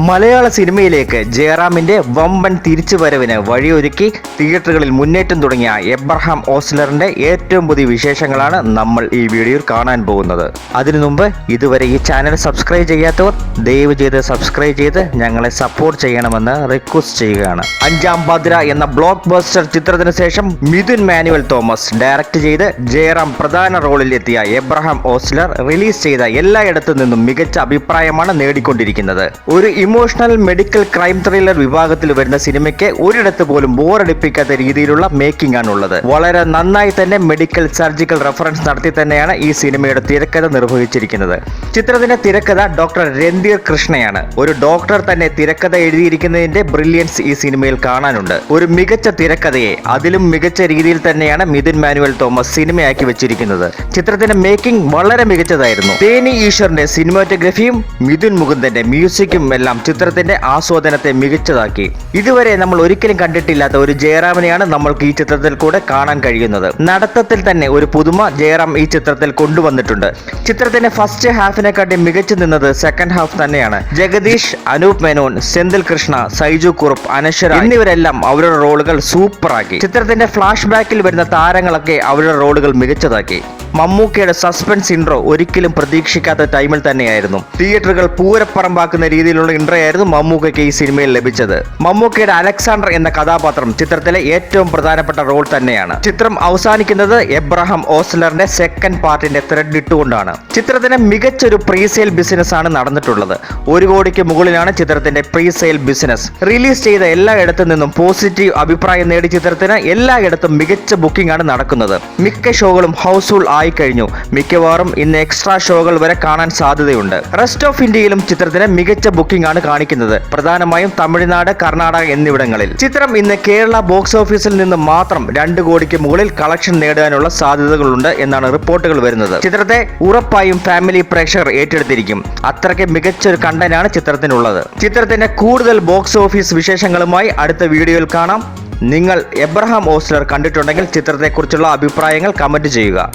മലയാള സിനിമയിലേക്ക് ജയറാമിന്റെ വമ്പൻ തിരിച്ചുവരവിന് വഴിയൊരുക്കി തിയേറ്ററുകളിൽ മുന്നേറ്റം തുടങ്ങിയ എബ്രഹാം ഓസ്ലറിന്റെ ഏറ്റവും പുതിയ വിശേഷങ്ങളാണ് നമ്മൾ ഈ വീഡിയോയിൽ കാണാൻ പോകുന്നത്. അതിനു മുമ്പ് ഇതുവരെ ഈ ചാനൽ സബ്സ്ക്രൈബ് ചെയ്യാത്തവർ ദയവ് ചെയ്ത് സബ്സ്ക്രൈബ് ചെയ്ത് ഞങ്ങളെ സപ്പോർട്ട് ചെയ്യണമെന്ന് റിക്വസ്റ്റ് ചെയ്യുകയാണ്. അഞ്ചാം ഭദ്ര എന്ന ബ്ലോക്ക് ബസ്റ്റർ ചിത്രത്തിന് ശേഷം മിഥുൻ മാനുവൽ തോമസ് ഡയറക്റ്റ് ചെയ്ത് ജയറാം പ്രധാന റോളിൽ എത്തിയ എബ്രഹാം ഓസ്ലർ റിലീസ് ചെയ്ത എല്ലായിടത്തു നിന്നും മികച്ച അഭിപ്രായമാണ് നേടിക്കൊണ്ടിരിക്കുന്നത്. ഒരു ഇമോഷണൽ മെഡിക്കൽ ക്രൈം ത്രില്ലർ വിഭാഗത്തിൽ വരുന്ന സിനിമയ്ക്ക് ഒരിടത്ത് പോലും ബോറടിപ്പിക്കാത്ത രീതിയിലുള്ള മേക്കിംഗ് ആണുള്ളത്. വളരെ നന്നായി തന്നെ മെഡിക്കൽ സർജിക്കൽ റെഫറൻസ് നടത്തി തന്നെയാണ് ഈ സിനിമയുടെ തിരക്കഥ നിർവഹിച്ചിരിക്കുന്നത്. ചിത്രത്തിന്റെ തിരക്കഥ ഡോക്ടർ രൺധീർ കൃഷ്ണയാണ്. ഒരു ഡോക്ടർ തന്നെ തിരക്കഥ എഴുതിയിരിക്കുന്നതിന്റെ ബ്രില്യൻസ് ഈ സിനിമയിൽ കാണാനുണ്ട്. ഒരു മികച്ച തിരക്കഥയെ അതിലും മികച്ച രീതിയിൽ തന്നെയാണ് മിഥുൻ മാനുവൽ തോമസ് സിനിമയാക്കി വെച്ചിരിക്കുന്നത്. ചിത്രത്തിന്റെ മേക്കിംഗ് വളരെ മികച്ചതായിരുന്നു. തേനി ഈശ്വറിന്റെ സിനിമാറ്റോഗ്രഫിയും മിഥുൻ മുകുന്ദന്റെ മ്യൂസിക്കും എല്ലാം ചിത്രത്തിന്റെ ആസ്വാദനത്തെ മികച്ചതാക്കി. ഇതുവരെ നമ്മൾ ഒരിക്കലും കണ്ടിട്ടില്ലാത്ത ഒരു ജയറാമിനെയാണ് നമ്മൾക്ക് ഈ ചിത്രത്തിൽ കൂടെ കാണാൻ കഴിയുന്നത്. നടത്തത്തിൽ തന്നെ ഒരു പുതുമ ജയറാം ഈ ചിത്രത്തിൽ കൊണ്ടുവന്നിട്ടുണ്ട്. ചിത്രത്തിന്റെ ഫസ്റ്റ് ഹാഫിനെക്കാട്ടി മികച്ചു നിന്നത് സെക്കൻഡ് ഹാഫ് തന്നെയാണ്. ജഗദീഷ് അനൂപ് മേനോൻ സെന്തിൽ കൃഷ്ണ സൈജു കുറുപ്പ് അനശ്വര എന്നിവരെല്ലാം അവരുടെ റോളുകൾ സൂപ്പറാക്കി. ചിത്രത്തിന്റെ ഫ്ലാഷ് ബാക്കിൽ വരുന്ന താരങ്ങളൊക്കെ അവരുടെ റോളുകൾ മികച്ചതാക്കി. മമ്മൂക്കയുടെ സസ്പെൻസ് ഇൻട്രോ ഒരിക്കലും പ്രതീക്ഷിക്കാത്ത ടൈമിൽ തന്നെയായിരുന്നു. തിയേറ്ററുകൾ പൂരപ്പറമ്പാക്കുന്ന രീതിയിലുള്ള ഇൻട്രോ ആയിരുന്നു മമ്മൂക്കയ്ക്ക് ഈ സിനിമയിൽ ലഭിച്ചത്. മമ്മൂക്കയുടെ അലക്സാണ്ടർ എന്ന കഥാപാത്രം ചിത്രത്തിലെ ഏറ്റവും പ്രധാനപ്പെട്ട റോൾ തന്നെയാണ്. ചിത്രം അവസാനിക്കുന്നത് എബ്രഹാം ഓസ്ലറിന്റെ സെക്കൻഡ് പാർട്ടിന്റെ ത്രെഡ് ഇട്ടുകൊണ്ടാണ്. ചിത്രത്തിന് മികച്ചൊരു പ്രീസെയിൽ ബിസിനസ് ആണ് നടന്നിട്ടുള്ളത്. ഒരു കോടിക്ക് മുകളിലാണ് ചിത്രത്തിന്റെ പ്രീസെയിൽ ബിസിനസ് റിലീസ് ചെയ്ത എല്ലായിടത്തു നിന്നും പോസിറ്റീവ് അഭിപ്രായം നേടി ചിത്രത്തിന് എല്ലായിടത്തും മികച്ച ബുക്കിംഗ് ആണ് നടക്കുന്നത്. മിക്ക ഷോകളും ഹൗസ്ഫുൾ ആയി കഴിഞ്ഞു മിക്കവാറും ഇന്ന് എക്സ്ട്രാ ഷോകൾ വരെ കാണാൻ സാധ്യതയുണ്ട്. റെസ്റ്റ് ഓഫ് ഇന്ത്യയിലും ചിത്രത്തിന് മികച്ച ബുക്കിംഗ് ആണ് കാണിക്കുന്നത്. പ്രധാനമായും തമിഴ്നാട് കർണാടക എന്നിവിടങ്ങളിൽ. ചിത്രം ഇന്ന് കേരള ബോക്സ് ഓഫീസിൽ നിന്ന് മാത്രം രണ്ട് കോടിക്ക് മുകളിൽ കളക്ഷൻ നേടാനുള്ള സാധ്യതകളുണ്ട് എന്നാണ് റിപ്പോർട്ടുകൾ വരുന്നത്. ചിത്രത്തെ ഉറപ്പായും ഫാമിലി പ്രഷർ ഏറ്റെടുത്തിരിക്കും. അത്രയ്ക്ക് മികച്ചൊരു കണ്ടന്റാണ് ചിത്രത്തിനുള്ളത്. ചിത്രത്തിന്റെ കൂടുതൽ ബോക്സ് ഓഫീസ് വിശേഷങ്ങളുമായി അടുത്ത വീഡിയോയിൽ കാണാം. നിങ്ങൾ എബ്രഹാം ഓസ്ലർ കണ്ടിട്ടുണ്ടെങ്കിൽ ചിത്രത്തെക്കുറിച്ചുള്ള അഭിപ്രായങ്ങൾ കമന്റ് ചെയ്യുക.